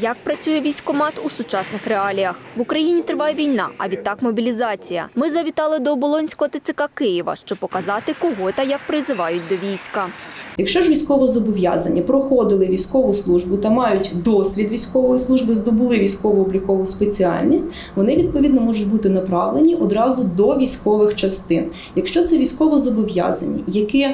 Як працює військкомат у сучасних реаліях? В Україні триває війна, а відтак мобілізація. Ми завітали до Оболонського ТЦК Києва, щоб показати, кого та як призивають до війська. Якщо ж військовозобов'язані проходили військову службу та мають досвід військової служби, здобули військово-облікову спеціальність, вони відповідно можуть бути направлені одразу до військових частин. Якщо це військовозобов'язані, які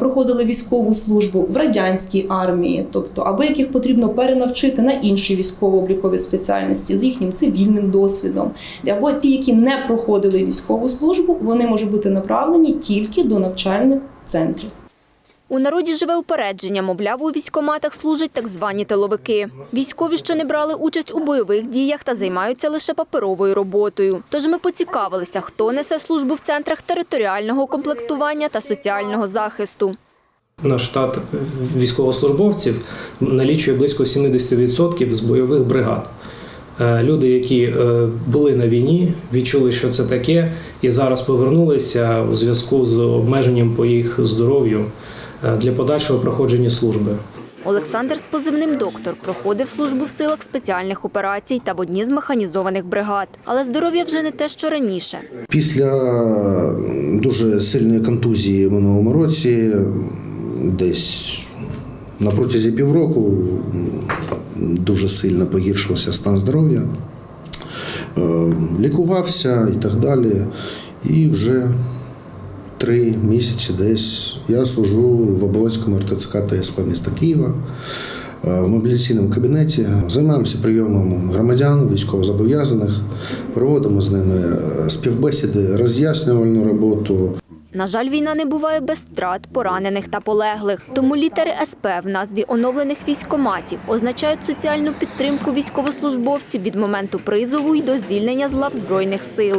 проходили військову службу в радянській армії, тобто або яких потрібно перенавчити на інші військово-облікові спеціальності з їхнім цивільним досвідом, або ті, які не проходили військову службу, вони можуть бути направлені тільки до навчальних центрів. У народі живе упередження, мовляв, у військкоматах служать так звані тиловики. Військові, що не брали участь у бойових діях та займаються лише паперовою роботою. Тож ми поцікавилися, хто несе службу в центрах територіального комплектування та соціального захисту. Наш штат військовослужбовців налічує близько 70% з бойових бригад. Е, Люди, які е, були на війні, відчули, що це таке, і зараз повернулися у зв'язку з обмеженням по їх здоров'ю для подальшого проходження служби. Олександр з позивним доктор проходив службу в силах спеціальних операцій та в одній з механізованих бригад. Але здоров'я вже не те, що раніше. Після дуже сильної контузії в минулому році, десь на протязі півроку, дуже сильно погіршився стан здоров'я, Е, лікувався і так далі. І вже три місяці десь я служу в Оболонському РТЦК ТСП міста Києва. е, В мобілізаційному кабінеті займаємося прийомом громадян, військовозобов'язаних, проводимо з ними е, співбесіди, роз'яснювальну роботу. На жаль, війна не буває без втрат, поранених та полеглих. Тому літери СП в назві оновлених військкоматів означають соціальну підтримку військовослужбовців від моменту призову й до звільнення з лав збройних сил.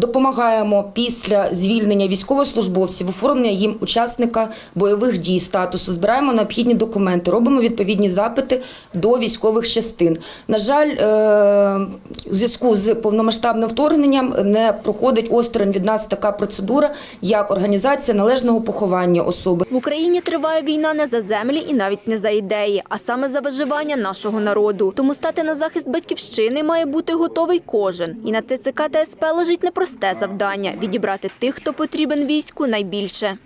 Допомагаємо після звільнення військовослужбовців, оформлення їм учасника бойових дій статусу, збираємо необхідні документи, робимо відповідні запити до військових частин. На жаль, е, у зв'язку з повномасштабним вторгненням не проходить осторонь від нас така процедура, як організація належного поховання особи. В Україні триває війна не за землі і навіть не за ідеї, а саме за виживання нашого народу. Тому стати на захист батьківщини має бути готовий кожен. І на ТЦК та СП лежить непросте завдання відібрати тих, хто потрібен війську найбільше.